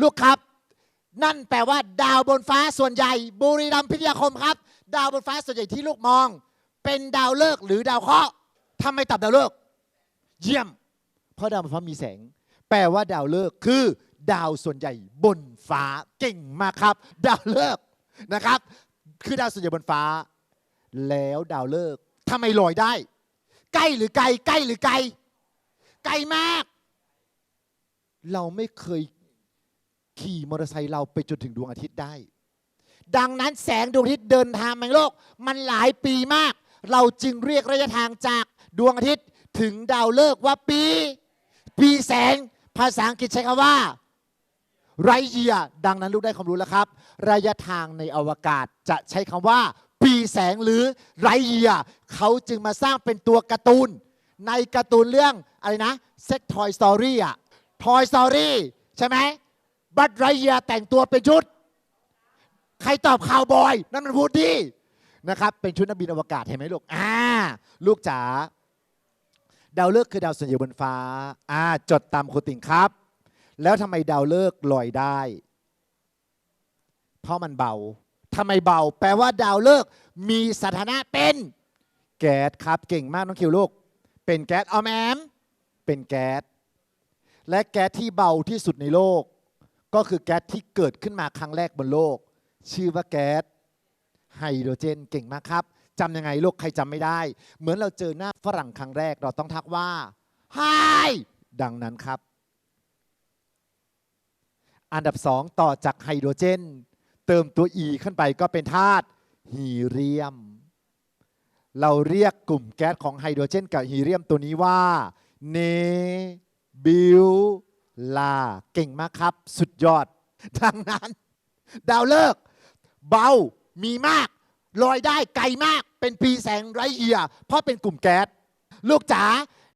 ลูกครับ นั่นแปลว่า ดาวบนฟ้าส่วนใหญ่ บุรีรัมย์พิทยาคมครับ ดาวบนฟ้าส่วนใหญ่ที่ลูกมอง เป็นดาวฤกษ์หรือดาวเคราะห์ทำไมตอบดาวฤกษ์เยี่ยม เพราะดาวบนฟ้ามีแสง แปลว่าดาวฤกษ์คือ ดาวส่วนใหญ่บนฟ้าเก่งมากครับ ดาวฤกษ์นะครับ คือดาวส่วนใหญ่บนฟ้า แล้วดาวฤกษ์ทำไมลอยได้ ใกล้หรือไกล ใกล้หรือไกลไกลมาก เราไม่เคย ขี่มอเตอร์ไซค์เราไปจนถึงดวงอาทิตย์ได้ ดังนั้นแสงดวงอาทิตย์เดินทางในโลก มันหลายปีมาก เราจึงเรียกระยะทางจากดวงอาทิตย์ถึงดาวฤกษ์ว่าปี ปีแสงภาษาอังกฤษใช้คำว่าไรเยียดังนั้นลูกได้ความรู้แล้วครับ ระยะทางในอวกาศจะใช้คำว่า ปีแสงหรือไรเยียเขาจึงมาสร้างเป็นตัวการ์ตูน ในการ์ตูนเรื่องอะไรนะเซ็กทอยสตอรี่อะทอยสตอรี่ใช่ไหม บัตไรเยียแต่งตัวเป็นชุด ใครตอบข่าวบอย นั่นมันพูดดีนะครับ เป็นชุดนักบินอวกาศเห็นไหมลูก อ่า ลูกจ๋า ดาวฤกษ์คือดาวส่วนใหญ่บนฟ้า อ่า จดตามครูติ่งครับ แล้วทำไมดาวฤกษ์ลอยได้ เพราะมันเบาทำไมเบา แปลว่าดาวฤกษ์มีสถานะเป็น แก๊สครับ เก่งมากน้องคิวลูก เป็นแก๊สเอาแมมเป็นแก๊ส และแก๊สที่เบาที่สุดในโลก ก็คือแก๊สที่เกิดขึ้นมาครั้งแรกบนโลก ชื่อว่าแก๊สไฮโดรเจนเก่งมากครับจำยังไงลูกใครจำไม่ได้ เหมือนเราเจอหน้าฝรั่งครั้งแรกเราต้องทักว่าไฮดังนั้นครับ อันดับสองต่อจากไฮโดรเจน เติมตัว E ขึ้นไปก็เป็นธาตุฮีเลียม เราเรียกกลุ่มแก๊สของไฮโดรเจนกับฮีเลียมตัวนี้ว่าเนบิว ลาเก่งมากครับ สุดยอด ดังนั้น ดาวเลิกษ์เบา มีมาก ลอยได้ไกลมาก เป็นปีแสงไรเยียร์เพราะเป็นกลุ่มแก๊สลูกจ๋า